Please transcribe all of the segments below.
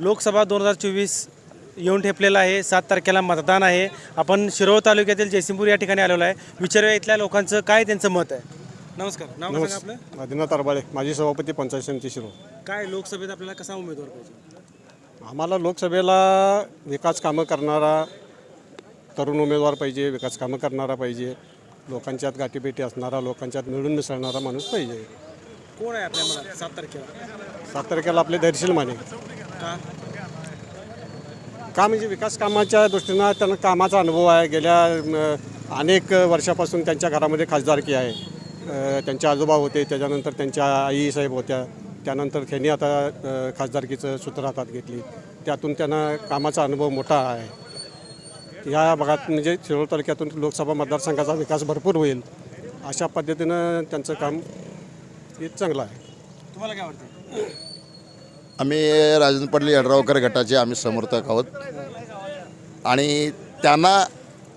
लोकसभा दोन हजार चोवीस येऊन ठेपलेला आहे. सात तारखेला मतदान आहे. आपण शिरोळ तालुक्यातील जयसिंगपूर या ठिकाणी आलेलो आहे. विचारूया इथल्या लोकांचं काय त्यांचं मत आहे? नमस्कार. नाव काय सांगा आपलं? आदिनाथ अरबाळे माजी सभापती पंचायत समिती शिरो काय लोकसभेत आपल्याला कसा उमेदवार पाहिजे? आम्हाला लोकसभेला विकास कामं करणारा तरुण उमेदवार पाहिजे विकास कामं करणारा पाहिजे लोकांच्यात गाठीभेटी असणारा लोकांच्यात मिळून मिसळणारा माणूस पाहिजे. कोण आहे आपल्या मनात? सात तारखेला. सात तारखेला आपले धैर्यशील माने. का? का म्हणजे विकास कामाच्या दृष्टीनं त्यांना कामाचा अनुभव आहे. गेल्या अं, अनेक वर्षापासून त्यांच्या घरामध्ये खासदारकी आहे. अं, त्यांचे आजोबा होते त्याच्यानंतर त्यांच्या आई साहेब होत्या. त्यानंतर त्यांनी आता अं, खासदारकीचं सूत्र हातात घेतली. त्यातून त्यांना कामाचा अनुभव मोठा आहे. या भागात म्हणजे शिरोळ तालुक्यातून लोकसभा मतदारसंघाचा विकास भरपूर होईल अशा पद्धतीनं त्यांचं काम हे चांगलं आहे. तुम्हाला काय वाटतं आम्ही राजेंद्र पाटील यड्रावकर गटाचे आम्ही समर्थक आहोत. आणि त्यांना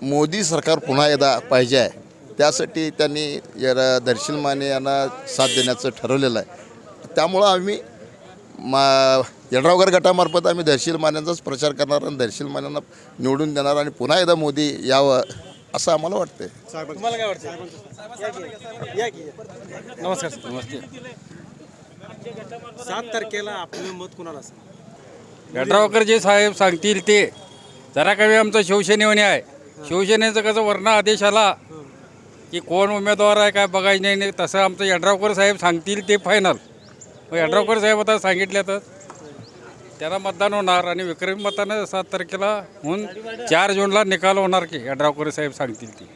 मोदी सरकार पुन्हा एकदा पाहिजे आहे. त्यासाठी त्यांनी या दर्शन माने यांना साथ देण्याचं ठरवलेलं आहे. त्यामुळं आम्ही मा यड्रावकर गटामार्फत आम्ही दर्शील मान्यांचाच प्रचार करणार आणि दर्शील मान्यांना निवडून देणार आणि पुन्हा एकदा मोदी यावं असं आम्हाला वाटतंय. तुम्हाला काय वाटतं या की. नमस्कार नमस्ते. सात तारखेला आपलं मत कुणाला असेल? यड्रावकर जे साहेब सांगतील ते. जरा कमी आमचं शिवसेनेवणी आहे. शिवसेनेचं कसं वर्ण आदेश आला की कोण उमेदवार आहे काय बघायचं नाही नाही तसं आमचं यड्रावकर साहेब सांगतील ते फायनल मग यड्रावकर साहेब आता सांगितले तर त्यांना मतदान होणार आणि विक्रमी मतानं सात तारखेला होऊन चार जूनला निकाल होणार की यड्रावकर साहेब सांगतील ती.